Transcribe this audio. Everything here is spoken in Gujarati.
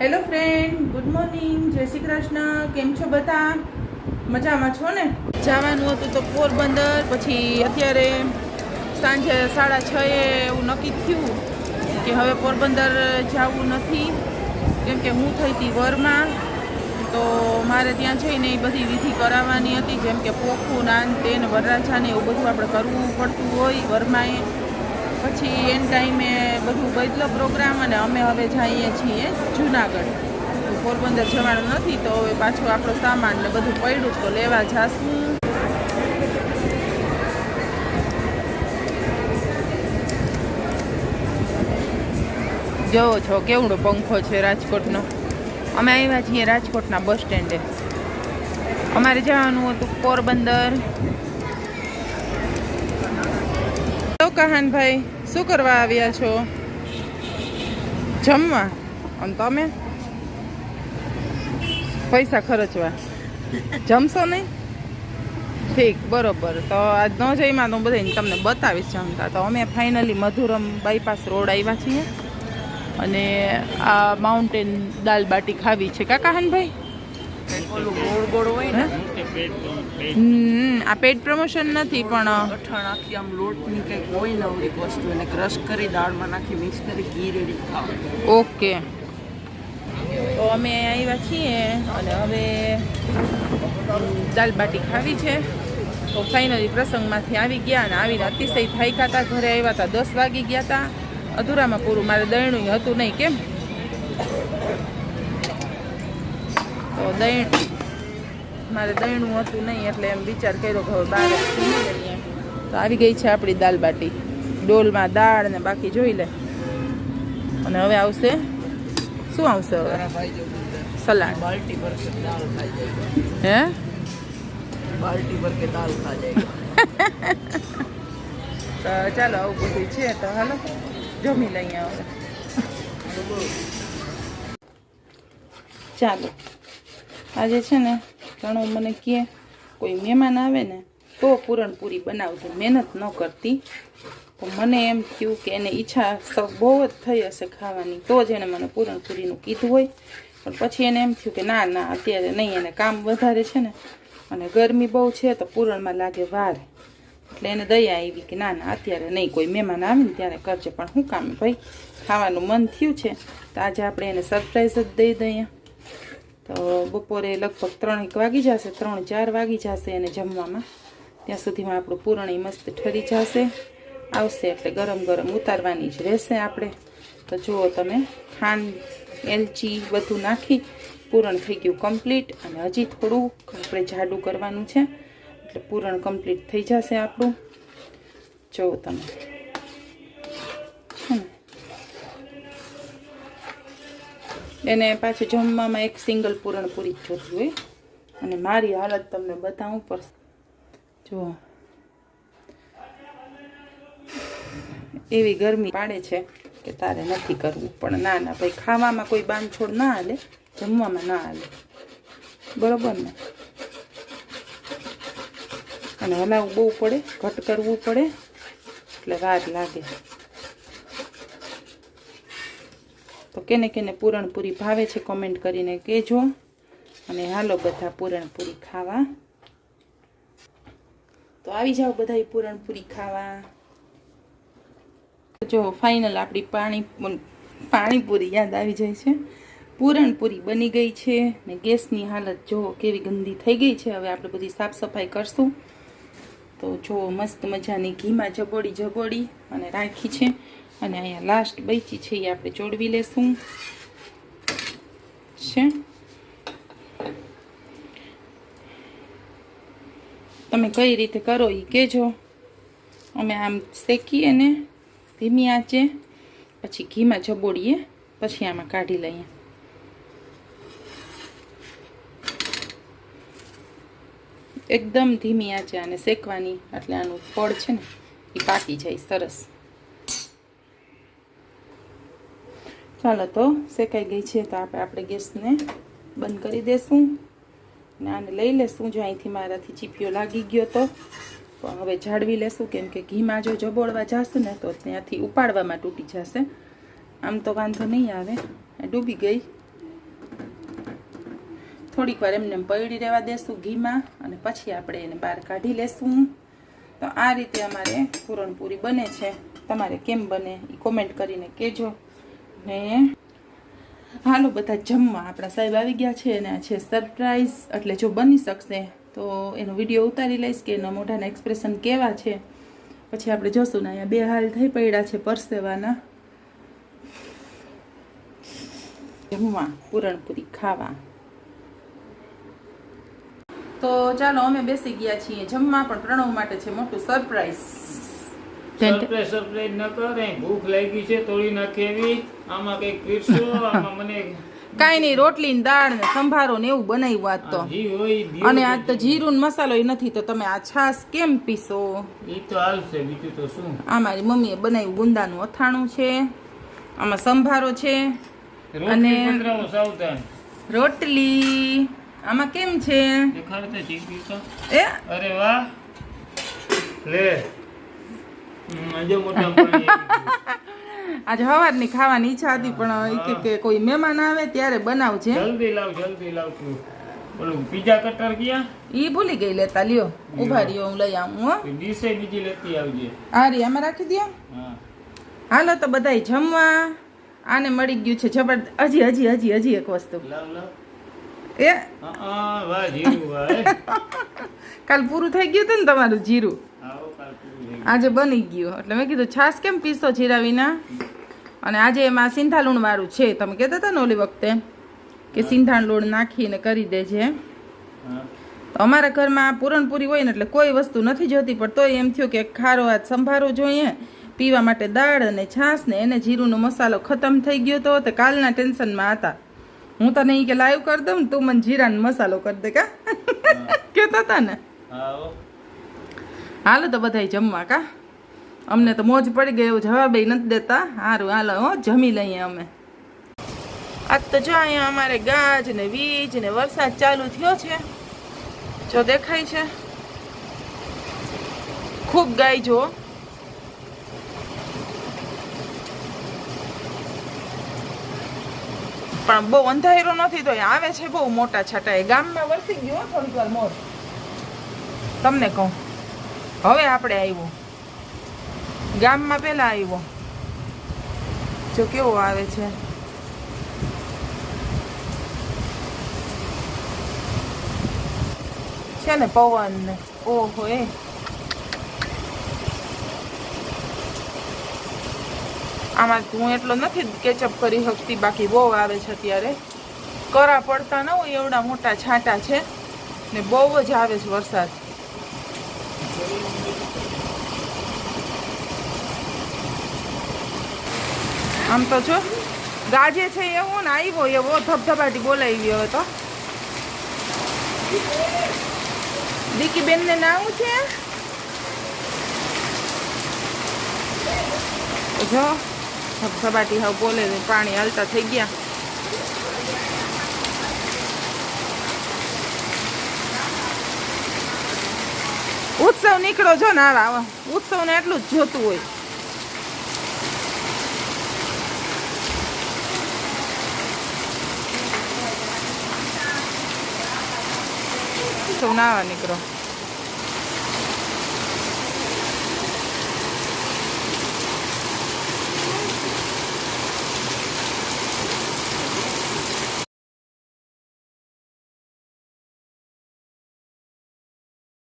હેલો ફ્રેન્ડ ગુડ મોર્નિંગ જય શ્રી કૃષ્ણ. કેમ છો બધા? મજામાં છો ને? જવાનું હતું તો પોરબંદર, પછી અત્યારે સાંજે સાડા છ એ એવું નક્કી થયું કે હવે પોરબંદર જવું નથી. કેમ કે હું થઈ હતી વરમાં, તો મારે ત્યાં જઈને એ બધી વિધિ કરાવવાની હતી, જેમ કે પોખું, નાન, તેન, વરરાજાને એવું બધું આપણે કરવું પડતું હોય વરમાએ પછી એન ટાઈમે બધું બદલો પ્રોગ્રામ અને અમે હવે જઈએ છીએ જુનાગઢ. પોરબંદર જવાનું નથી, તો હવે પાછું આપણો સામાન ને બધું પડ્યું, તો લેવા જાશું. જોવો છો, કેવડો પંખો છે રાજકોટનો. અમે આવ્યા છીએ રાજકોટના બસ સ્ટેન્ડે. અમારે જવાનું હતું પોરબંદર. તો કહાનભાઈ શું કરવા આવ્યા છો? જમવા? અને તમે? પૈસા ખર્ચવા. જમશો નહીં? ઠીક, બરોબર. તો આજ ન જઈમાં તો બધાને તમને બતાવીશ જમતા. તો અમે ફાઇનલી મધુરમ બાયપાસ રોડ આવ્યા છીએ. અને આ માઉન્ટેન દાલ બાટી ખાવી છે. કાકા હાનભાઈ? ઓલું ગોળ ગોળ હોય ને. હે? તે પેટ પેટ. હમ, આ પેડ પ્રમોશન નથી પણ કઠણ આખી આમ લોટની કંઈક હોય ને ઓલી વસ્તુ એને ક્રશ કરી દાળમાં નાખી મિક્સ કરી ઘી રેડી ખાવ ઓકે. તો અમે આવ્યા છીએ અને હવે દાલ બાટી ખાવી છે. તો ફાઇનલી પ્રસંગમાંથી આવી ગયા અને આવીને અતિશય થાક્યા હતા ઘરે આવ્યા હતા દસ વાગી ગયા હતા અધૂરામાં પૂરું મારે દયણું હતું નહીં કેમ? તો દહીં મારે દહીણું હતું નહીં એટલે એમ વિચાર કર્યો કે હવે બહાર તો આવી ગઈ છે આપણી દાલ બાટી. ડોલમાં દાળ ને બાકી જોઈ લે. અને હવે આવશે શું આવશે હવે? સલાડ. બાલ્ટી ભર દાળ જાય. હે? બાલ્ટી પર કે દાળ ખા જાય. તો ચાલો આવું બધું છે તો હાલો. જમી લઈએ હવે. ચાલો. આજે છે ને, ઘણો મને કહે, કોઈ મહેમાન આવે ને, તો પૂરણપૂરી બનાવજો, મહેનત ન કરતી. તો મને એમ થયું કે એને ઈચ્છા બહુ જ થઈ હશે ખાવાની, તો જ એણે મને પૂરણપૂરીનું કીધું હોય. પણ પછી એને એમ થયું કે ના ના, અત્યારે નહીં, એને કામ વધારે છે ને, અને ગરમી બહુ છે તો પૂરણમાં લાગે વાર. એટલે એને દયા આવી કે ના ના, અત્યારે નહીં, કોઈ મહેમાન આવે ને ત્યારે કરજે, પણ શું કામ, ભાઈ, ખાવાનું મન થયું છે, તો આજે આપણે એને સરપ્રાઈઝ જ દઈ દઈએ. તો બપોરે લગભગ ત્રણ એક વાગી જશે, ત્રણ ચાર વાગી જશે એને જમવામાં. ત્યાં સુધીમાં આપણું પૂરણી મસ્ત ઠરી જશે. આવશે એટલે ગરમ ગરમ ઉતારવાની જ રહેશે આપણે. તો જુઓ તમે, ખાંડ, એલચી બધું નાખી પૂરણ થઈ ગયું કમ્પ્લીટ અને હજી થોડું આપણે જાડું કરવાનું છે. એટલે પૂરણ કમ્પ્લીટ થઈ જશે આપણું. જુઓ તમે. એને પાછું જમવામાં એક સિંગલ પૂરણ પૂરી જોતી હોય. અને મારી હાલત તમને બતાવું પડશે. જુઓ એવી ગરમી પાડે છે કે તારે નથી કરવું. પણ ના ના, ભાઈ, ખાવામાં કોઈ બાંધછોડ ના હાલે, જમવામાં ના હાલે. બરોબર ને? અને હલાવવું બહુ પડે, ઘટ કરવું પડે, એટલે વાર લાગે. તો કેને કેને પૂરણપૂરી ભાવે છે કોમેન્ટ કરીને કહેજો. અને હાલો બધા પૂરણપૂરી ખાવા. તો આવી જાઓ બધા પૂરણપૂરી ખાવા. જો ફાઇનલ આપણી પાણી પાણીપુરી યાદ આવી જાય છે. પૂરણપૂરી બની ગઈ છે ને ગેસની હાલત જો કેવી ગંદી થઈ ગઈ છે, હવે આપણે બધી સાફ સફાઈ કરશું. તો જો મસ્ત મજાની ઘીમાં જબોડી જબોડી અને રાખી છે. અને અહીંયા લાસ્ટ બચી છે, એ આપણે ચોડવી લેશું. છે? તમે કઈ રીતે કરો એ કહેજો. અમે આમ શેકીએ ને, ધીમી આંચે, પછી ઘીમાં જબોડીએ પછી આમાં કાઢી લઈએ. એકદમ ધીમી આંચે આને શેકવાની, એટલે આનું ફળ છે ને એ પાકી જાય સરસ. ચાલો તો શેકાઈ ગઈ છે, તો આપણે આપણે ગેસને બંધ કરી દેશું. ને આને લઈ લેશું, જો અહીંથી મારાથી ચીપિયો લાગી ગયો તો. પણ હવે જાળવી લેશું, કેમ કે ઘીમાં જો જબોળવા જશું ને, તો ત્યાંથી ઉપાડવામાં તૂટી જશે. આમ તો વાંધો નહીં આવે ડૂબી ગઈ. થોડીક વાર એમને એમ પૈડી રહેવા દેશું ઘીમાં, અને પછી આપણે એને બહાર કાઢી લેશું. તો આ રીતે અમારે પૂરણપૂરી બને છે. તમારે કેમ બને એ કોમેન્ટ કરીને કહેજો. ને હાલો બધા જમવા. આપણા સાહેબ આવી ગયા છે અને આ છે સરપ્રાઈઝ એટલે જો બની શકશે, તો એનો વીડિયો ઉતારી લઈશ કે એના મોઢાના એક્સપ્રેશન કેવા છે. પછી આપણે જોશું ને અહીંયા બે હાલ થઈ પડ્યા છે પરસેવાના. જમવા, પૂરણપૂરી ખાવા. તો ચાલો અમે બેસી ગયા છીએ જમવા, પણ પ્રણવ માટે છે મોટું સરપ્રાઈઝ સરપ્રાઈઝ સરપ્રાઈઝ ન કરે. ભૂખ લાગી છે તોડી નાખી એવી આમાં કંઈક પીરસો આમાં મને કાંઈ નહીં રોટલી ને દાળ ને સંભારો ને એવું બનાવ્યું આજ તો. અને આજ તો જીરું ને મસાલો નથી તો તમે આ છાશ કેમ પીશો? ઈ તો હાલશે બીજું તો શું? આ મારી મમ્મીએ બનાવ્યું ગુંદાનું અથાણું છે આમાં સંભારો છે અને- રોટલી. આમાં કેમ છે? એ? અરે વાહ. લે. હમ, હવાર. આજે સવારની ખાવાની ઈચ્છા હતી પણ કે- કે કોઈ મહેમાન આવે ત્યારે બનાવજે જલ્દી લાવ જલ્દી લાવ તું. ઓલું પીઝા કટર ક્યાં ઈ ભૂલી ગઈ લેતા લ્યો ઊભા રહ્યો હું લઈ આવું હો. ડીશે બીજી લેતી આવજે. આ રી આમાં રાખી દો હાલો તો બધાય જમવા. આને મળી ગયું છે જબરદસ્ત હજી હજી હજી હજી એક વસ્તુ. લાવ લાવ. એ. કાલ પૂરું થઈ ગયું હતું ને તમારું જીરું. આજે બની ગયું એટલે મેં કીધું છાશ કેમ પીસો જીરા વિના? અને આજે એમાં સિંધા લૂણ વાળું છે. તમે કહેતા હતા ને ઓલી વખતે કે સિંધાણ લૂણ નાખીને કરી દેજે. તો અમારા ઘરમાં પૂરણપૂરી હોય ને એટલે કોઈ વસ્તુ નથી જોતી પણ તોય એમ થયું કે ખારો હાથ સંભારો જોઈએ. પીવા માટે દાળ અને છાશ ને એને જીરુંનો મસાલો ખતમ થઈ ગયો તો તે કાલના ટેન્શનમાં હતા. હું તને એ કે લાઈવ કરી દઉં તું મને જીરાનો મસાલો કરી દે કા? કહેતા હતા ને? હાલો તો બધાય જમવા કા? અમને તો મોજ પડી ગયો જવાબ નથી દેતા. સારું હાલો, હો, જમી લઈએ અમે. આજ તો જો અહીંયા અમારે ગાજ ને વીજ ને વરસાદ ચાલુ થયો છે. જો દેખાય છે. ખૂબ ગાય જો પણ બહુ અંધારો નથી, તો આવે છે બહુ મોટા છાંટા. એ ગામમાં વરસી ગયો થોડીક વાર મોર. તમને કહું. હવે આપણે આવ્યો ગામમાં પહેલાં આવ્યો જો કેવો આવે છે. છે ને પવન ને ઓહો, એ. આમાં હું એટલો નથી કેચઅપ કરી શકતી, બાકી બહુ આવે છે અત્યારે. કરા પડતા ન હોય, એવડા મોટા છાંટા છે ને બહુ જ આવે છે વરસાદ. આમ તો જો, ગાજે છે એવો ને આવ્યો એવો, ધબધબાટી બોલાવી હવે તો. દીકી બેન ને નાવું છે? જો, ધબધબાટી હવે બોલે ને પાણી હાલતા થઈ ગયા. ઉત્સવ નીકળો જો ને આવા ઉત્સવ ને એટલું જ જોતું હોય. sonaba, Necro.